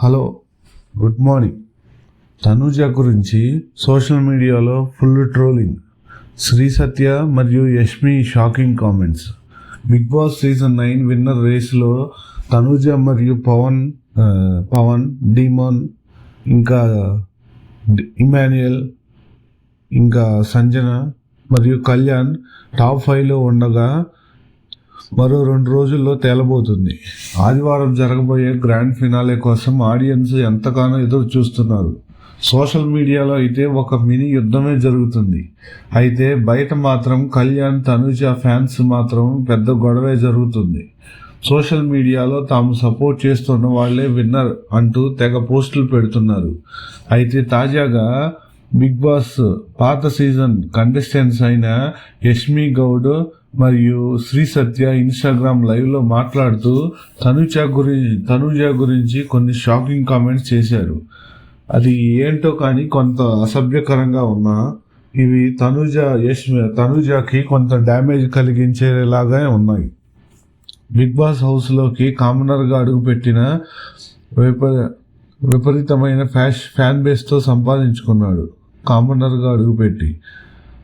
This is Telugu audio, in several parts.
హలో గుడ్ మార్నింగ్ తనూజ గురించి సోషల్ మీడియాలో ఫుల్ ట్రోలింగ్ శ్రీ సత్య మరియు Yashmi shocking comments Bigg Boss season nine winner రేస్లో తనూజ మరియు పవన్ పవన్ డీమోన్ ఇంకా ఇమాన్యుయల్ ఇంకా సంజన మరియు కళ్యాణ్ టాప్ ఫైవ్లో ఉండగా మరో రెండు రోజుల్లో తేలబోతుంది. ఆదివారం జరగబోయే గ్రాండ్ ఫినాలే కోసం ఆడియన్స్ ఎంతగానో ఎదురు చూస్తున్నారు. సోషల్ మీడియాలో అయితే ఒక మినీ యుద్ధమే జరుగుతుంది. అయితే బయట మాత్రం కళ్యాణ్ తనుజ ఫ్యాన్స్ మాత్రం పెద్ద గొడవే జరుగుతుంది. సోషల్ మీడియాలో తాము సపోర్ట్ చేస్తున్న వాళ్ళే విన్నర్ అంటూ తెగ పోస్టులు పెడుతున్నారు. అయితే తాజాగా బిగ్ బాస్ పాత సీజన్ కంటెస్టెంట్స్ అయిన యష్మి గౌడ్ మరియు శ్రీ సత్య ఇన్స్టాగ్రామ్ లైవ్లో మాట్లాడుతూ తనుజ గురి తనుజ గురించి కొన్ని షాకింగ్ కామెంట్స్ చేశారు. అది ఏంటో కానీ కొంత అసభ్యకరంగా ఉన్నా ఇవి తనుజ యశ్ తనుజకి కొంత డ్యామేజ్ కలిగించేలాగా ఉన్నాయి. బిగ్ బాస్ హౌస్లోకి కామనర్గా అడుగుపెట్టిన విప విపరీతమైన ఫ్యాష్ ఫ్యాన్ బేస్తో సంపాదించుకున్నాడు. కామనర్గా అడుగుపెట్టి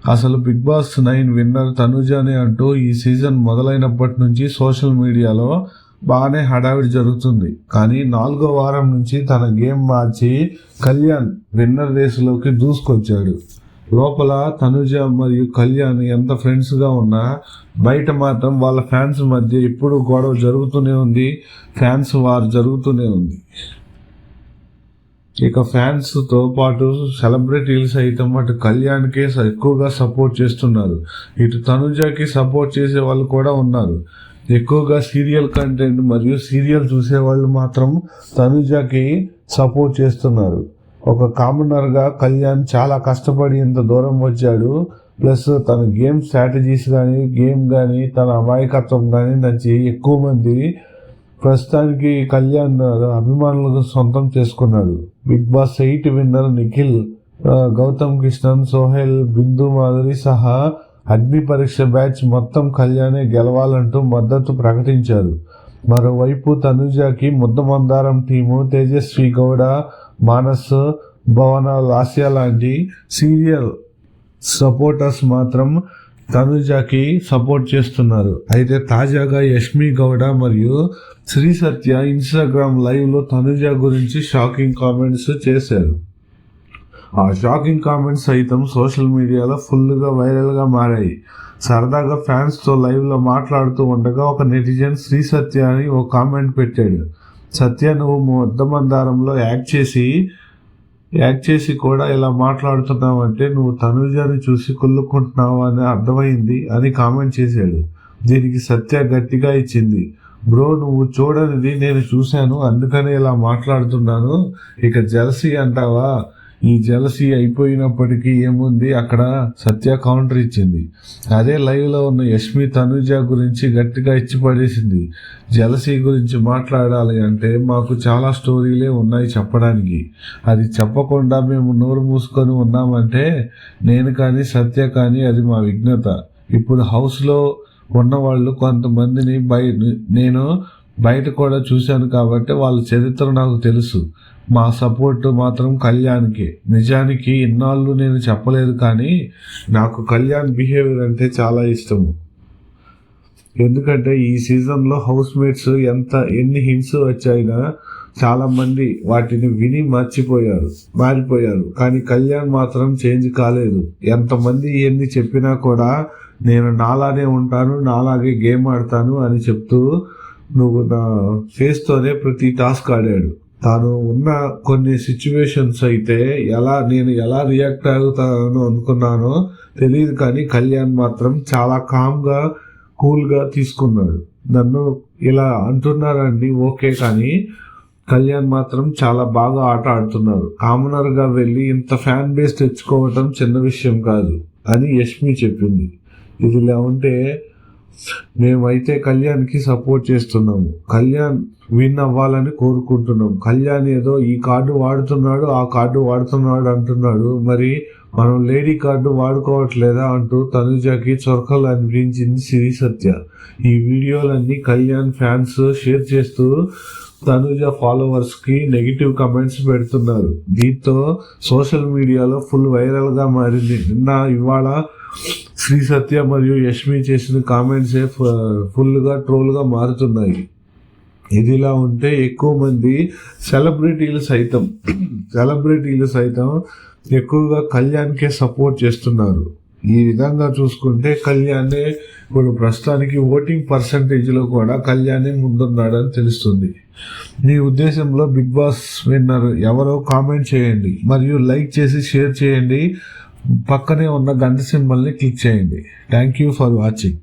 అసలు బిగ్ బాస్ నైన్ విన్నర్ తనుజానే అంటూ ఈ సీజన్ మొదలైనప్పటి నుంచి సోషల్ మీడియాలో బాగానే హడావిడి జరుగుతుంది. కానీ నాలుగో వారం నుంచి తన గేమ్ మార్చి కళ్యాణ్ విన్నర్ రేసులోకి దూసుకొచ్చాడు. లోపల తనుజ మరియు కళ్యాణ్ ఎంత ఫ్రెండ్స్గా ఉన్నా బయట మాత్రం వాళ్ళ ఫ్యాన్స్ మధ్య ఎప్పుడు గొడవ జరుగుతూనే ఉంది. ఫ్యాన్స్ వారు జరుగుతూనే ఉంది. ఇక ఫ్యాన్స్తో పాటు సెలబ్రిటీలు సైతం అటు కళ్యాణ్కే ఎక్కువగా సపోర్ట్ చేస్తున్నారు. ఇటు తనుజకి సపోర్ట్ చేసే వాళ్ళు కూడా ఉన్నారు. ఎక్కువగా సీరియల్ కంటెంట్ మరియు సీరియల్ చూసే వాళ్ళు మాత్రం తనుజకి సపోర్ట్ చేస్తున్నారు. ఒక కామనర్గా కళ్యాణ్ చాలా కష్టపడి ఇంత దూరం వచ్చాడు. ప్లస్ తన గేమ్ స్ట్రాటజీస్ కానీ గేమ్ కానీ తన అమాయకత్వం కానీ నచ్చి ఎక్కువ మంది ప్రస్తుతానికి కళ్యాణ్ అభిమానులకు సొంతం చేసుకున్నాడు. Bigg Boss eight winner Nikhil Gautham Krishnan Sohel Bindu Madhuri సహా అగ్ని పరీక్ష బ్యాచ్ మొత్తం కళ్యాణే గెలవాలంటూ మద్దతు ప్రకటించారు. మరోవైపు తనుజాకి ముద్దమందారం టీము తేజస్వి గౌడ మానస్ భవన లాస్య లాంటి సీరియల్ సపోర్టర్స్ మాత్రం తనుజాకి సపోర్ట్ చేస్తున్నారు. అయితే తాజాగా యష్మి గౌడ మరియు శ్రీ సత్య ఇన్స్టాగ్రామ్ లైవ్లో తనుజ గురించి షాకింగ్ కామెంట్స్ చేశారు. ఆ షాకింగ్ కామెంట్స్ సైతం సోషల్ మీడియాలో ఫుల్గా వైరల్గా మారాయి. సరదాగా ఫ్యాన్స్తో లైవ్లో మాట్లాడుతూ ఉండగా ఒక నెటిజన్ శ్రీ సత్య అని ఓ కామెంట్ పెట్టాడు. సత్య నువ్వు మొద్దమందారంలో యాక్ట్ చేసి యాక్ట్ చేసి కూడా ఇలా మాట్లాడుతున్నావు అంటే నువ్వు తనుజాని చూసి కుళ్ళుకుంటున్నావు అని అర్థమైంది అని కామెంట్ చేశాడు. దీనికి సత్య గట్టిగా ఇచ్చింది. బ్రో నువ్వు చూడనిది నేను చూశాను అందుకనే ఇలా మాట్లాడుతున్నాను. ఇక జెర్సీ అంటావా? ఈ జలసీ అయిపోయినప్పటికీ ఏముంది? అక్కడ సత్య కౌంటర్ ఇచ్చింది. అదే లైవ్లో ఉన్న యష్మి తనుజ గురించి గట్టిగా ఇచ్చి పడేసింది జలసీ గురించి మాట్లాడాలి అంటే మాకు చాలా స్టోరీలే ఉన్నాయి చెప్పడానికి. అది చెప్పకుండా మేము నోరు మూసుకొని ఉన్నామంటే నేను కానీ సత్య కానీ అది మా విఘ్నత. ఇప్పుడు హౌస్లో ఉన్న వాళ్ళు కొంతమందిని బయ నేను బయట కూడా చూశాను కాబట్టి వాళ్ళ చరిత్ర నాకు తెలుసు. మా సపోర్ట్ మాత్రం కళ్యాణ్కి. నిజానికి ఇన్నాళ్ళు నేను చెప్పలేదు కానీ నాకు కళ్యాణ్ బిహేవియర్ అంటే చాలా ఇష్టము. ఎందుకంటే ఈ సీజన్లో హౌస్ మేట్స్ ఎంత ఎన్ని హింట్స్ వచ్చాయినా చాలామంది వాటిని విని మర్చిపోయారు మారిపోయారు. కానీ కళ్యాణ్ మాత్రం చేంజ్ కాలేదు. ఎంతమంది ఎన్ని చెప్పినా కూడా నేను నాలానే ఉంటాను నాలాగే గేమ్ ఆడతాను అని చెప్తూ నువ్వు నా ఫేస్తోనే ప్రతి టాస్క్ ఆడాడు. తాను ఉన్న కొన్ని సిచ్యువేషన్స్ అయితే ఎలా నేను ఎలా రియాక్ట్ అవుతాను అనుకున్నానో తెలియదు కానీ కళ్యాణ్ మాత్రం చాలా కామ్గా కూల్గా తీసుకున్నాడు. నన్ను ఇలా అంటున్నారండి ఓకే కానీ కళ్యాణ్ మాత్రం చాలా బాగా ఆట ఆడుతున్నారు కామనర్గా వెళ్ళి ఇంత ఫ్యాన్ బేస్ తెచ్చుకోవటం చిన్న విషయం కాదు అని యష్మి చెప్పింది. ఇదిలా ఉంటే మేమైతే కళ్యాణ్కి సపోర్ట్ చేస్తున్నాము. కళ్యాణ్ విన్ అవ్వాలని కోరుకుంటున్నాం. కళ్యాణ్ ఏదో ఈ కార్డు వాడుతున్నాడు ఆ కార్డు వాడుతున్నాడు అంటున్నాడు. మరి మనం లేడీ కార్డు వాడుకోవట్లేదా అంటూ తనుజకి చొరకలు అనిపించింది శ్రీ సత్య. ఈ వీడియోలన్నీ కళ్యాణ్ ఫ్యాన్స్ షేర్ చేస్తూ తనుజ ఫాలోవర్స్కి నెగిటివ్ కమెంట్స్ పెడుతున్నారు. దీంతో సోషల్ మీడియాలో ఫుల్ వైరల్గా మారింది. నిన్న ఇవాళ శ్రీ సత్య మరియు యష్మి చేసిన కామెంట్సే ఫుల్గా ట్రోల్గా మారుతున్నాయి. ఇదిలా ఉంటే ఎక్కువ మంది సెలబ్రిటీలు సైతం సెలబ్రిటీలు సైతం ఎక్కువగా కళ్యాణ్కే సపోర్ట్ చేస్తున్నారు. ఈ విధంగా చూసుకుంటే కళ్యాణే ఇప్పుడు ప్రస్తుతానికి ఓటింగ్ పర్సంటేజ్లో కూడా కళ్యాణే ముందున్నాడని తెలుస్తుంది. మీ ఉద్దేశంలో బిగ్ బాస్ విన్నర్ ఎవరో కామెంట్ చేయండి మరియు లైక్ చేసి షేర్ చేయండి. పక్కనే ఉన్న గంట సింబల్ని క్లిక్ చేయండి. Thank you for watching.